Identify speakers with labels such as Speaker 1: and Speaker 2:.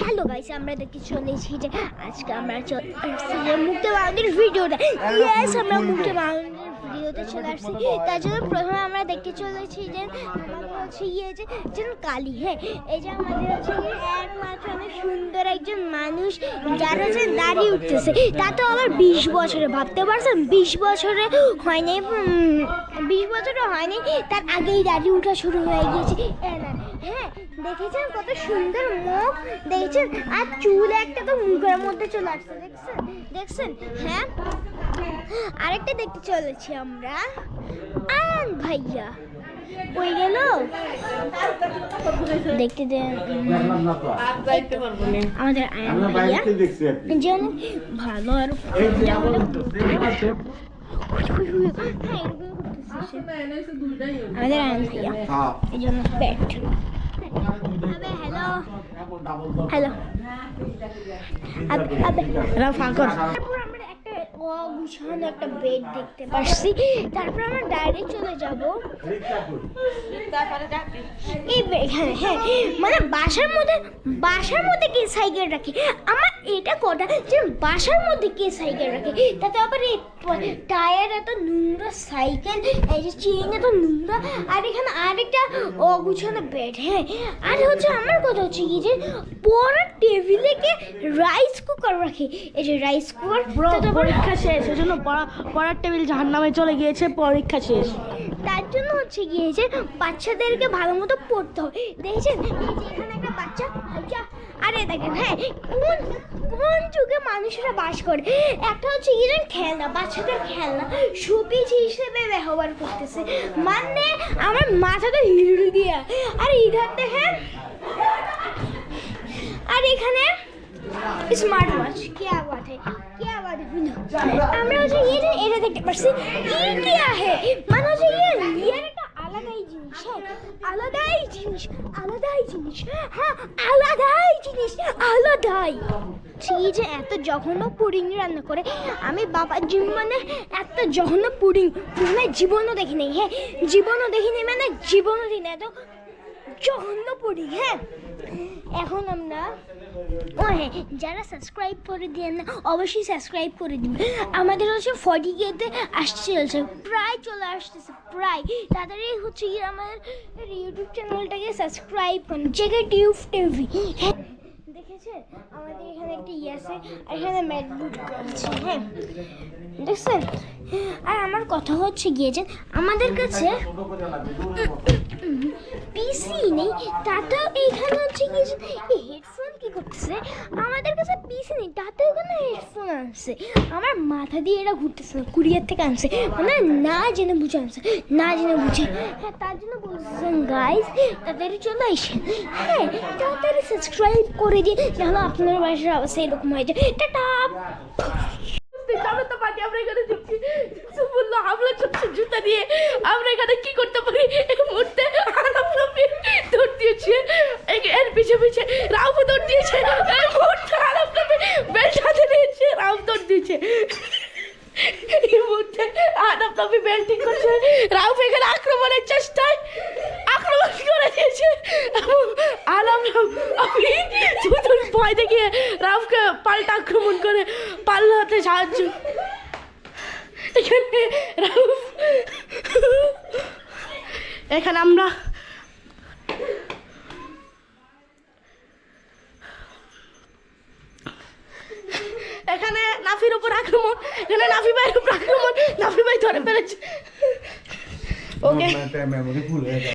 Speaker 1: Hello guys আমরা দেখতে চলেছি যে আজকে আমরা মুক্ত বাউন্ডের ভিডিওটা ইয়েস আমরা মুক্তি বাউন্ডের ভিডিওতে চলে আসছি। তার জন্য প্রথমে আমরা দেখতে চলেছি যে আমাদের হচ্ছে ইয়ে যে যেন কালী হ্যাঁ। এই যে আমাদের হচ্ছে গিয়ে একমাত্র অনেক সুন্দর একজন মানুষ যার হচ্ছে দাঁড়িয়ে উঠতেছে। তা তো আবার বিশ বছরে ভাবতে পারছেন? বিশ বছরে হয়নি বিশ বছরে হয়নি তার আগেই দাঁড়িয়ে উঠা শুরু হয়ে গিয়েছে। এ না, হ্যাঁ দেখেছেন কত সুন্দর মুখ দেখেছেন? আর চুল একটা তো মুখের মধ্যে চলে আসছে দেখছেন? দেখছেন? হ্যাঁ? আরেকটা দেখতে চলেছি আমরা। আয়ান ভাইয়া। ওই গেল? দেখতে দেন। আমাদের আয়ান ভাইয়া। যে অনেক ভালো আর। হ্যাঁ। আমাদের আয়ান ভাইয়া।
Speaker 2: হ্যাঁ।
Speaker 1: এই জন্য ব্যাট হ্যালো একটা বেড দেখতে পাচ্ছি তারপর আমরা ডাইরেক্ট চলে যাব। এই হ্যাঁ হ্যাঁ। মানে বাসার মধ্যে বাসার মধ্যে কে সাইকেল রাখে? আমার এটা কটা যে বাসার মধ্যে কে সাইকেল রাখে? তাতে আবার এই টায়ার এত নোংরা সাইকেল এই যে চেন এত নোংরা আর এখানে আরেকটা অগুছানো বেড হ্যাঁ। আর হচ্ছে আমার কথা হচ্ছে কি যে পড়ার টেবিলে কে রাইস কুকার রাখে? এই যে রাইস কুকার
Speaker 3: পরীক্ষা শেষ সেজন্য পড়া পড়ার টেবিল জাহার নামে চলে গিয়েছে পরীক্ষা শেষ।
Speaker 1: তার জন্য হচ্ছে গিয়ে যে বাচ্চাদেরকে ভালো মতো পড়তে হবে। দেখেছেন? এখানে একটা বাচ্চা আচ্ছা, আরে দেখেন হ্যাঁ কোন কোন যুগে মানুষরা বাস করে? একটা হচ্ছে ইরেন খেলনা, বাচ্চাদের খেলনা সুপিজ হিসেবে ব্যবহার করতেছে। মানে আমার মাথাটা হিড়ু দিয়া। আর ইধার হ্যাঁ আর এখানে স্মার্ট ওয়াচ কে আগে আমরা যে এটা দেখতে পাচ্ছি ই কি আহে মানে হচ্ছে ইয়ে ইয়ার একটা আলাদাই জিনিস হ্যাঁ আলাদাই জিনিস আলাদাই জিনিস হ্যাঁ আলাদাই জিনিস, আলাদাই। সেই যে এত জঘন্য পুডিং রান্না করে। আমি বাবার জীবনে এত জঘন্য পুডিং মানে জীবনও দেখিনি হ্যাঁ জীবনও দেখিনি মানে জীবনও দিন এত জঘন্য পুডিং হ্যাঁ। এখন আমরা ও হ্যাঁ যারা সাবস্ক্রাইব করে দেন না, অবশ্যই সাবস্ক্রাইব করে দিন আমাদের হচ্ছে ফর্টি কেতে আসতে চলছে, প্রায় চলে আসতেছে, প্রায়। তাড়াতাড়ি হচ্ছে কি আমাদের ইউটিউব চ্যানেলটাকে সাবস্ক্রাইব করুন চেকে টিউব টিভি হ্যাঁ দেখেছে আমাদের এখানে একটা ইয়ে আছে, আর এখানে ম্যাটবুট আছে হ্যাঁ। দেখছেন? আর আমার কথা হচ্ছে গিয়েছে আমাদের কাছে পিসি নেই, তাতেও এইখানে হচ্ছে কি হেডফোন কি করতেছে? আমাদের কাছে পিসি নেই, তাতেও এখানে হেডফোন আনছে? আমার মাথা দিয়ে এটা ঘুরতেছে, কুরিয়ার থেকে আনছে। মানে না জেনে বুঝে আনছে, না জেনে বুঝে। হ্যাঁ তার জন্য বলতেছেন গাইস তাড়াতাড়ি চলে আসেন। হ্যাঁ তাড়াতাড়ি সাবস্ক্রাইব করে দিন, নাহলে আপনার বাসার অবস্থা এরকম হয়ে যায়। টাটা!
Speaker 3: আমরা তো পার্টি আমরা এখানে ঢুকছি। বলল হামলা চলছে জুতা দিয়ে। আমরা এখানে কি করতে পারি? এই মুহূর্তে আলাপলাপি দৌড় দিয়েছে। এর পিছে পিছে রামও দৌড় দিয়েছে। এই মুহূর্তে আলাপলাপি বেল্ট হাতে নিয়েছে রাম দৌড় দিয়েছে। এই মুহূর্তে আলাপলাপি বেল্টিং করছে। রাম এখানে আক্রমণের চেষ্টায় আক্রমণ করে দিয়েছে। আলাম আমি শুধু ভয় দেখিয়ে রামকে পাল্টা আক্রমণ করে পাল্লাতে সাহায্য এখানে এখানে আমরা এখানে নাফির উপর আক্রমণ এখানে নাফি ভাইয়ের উপর আক্রমণ। নাফি ভাই ধরে ফেলেছে। ওকে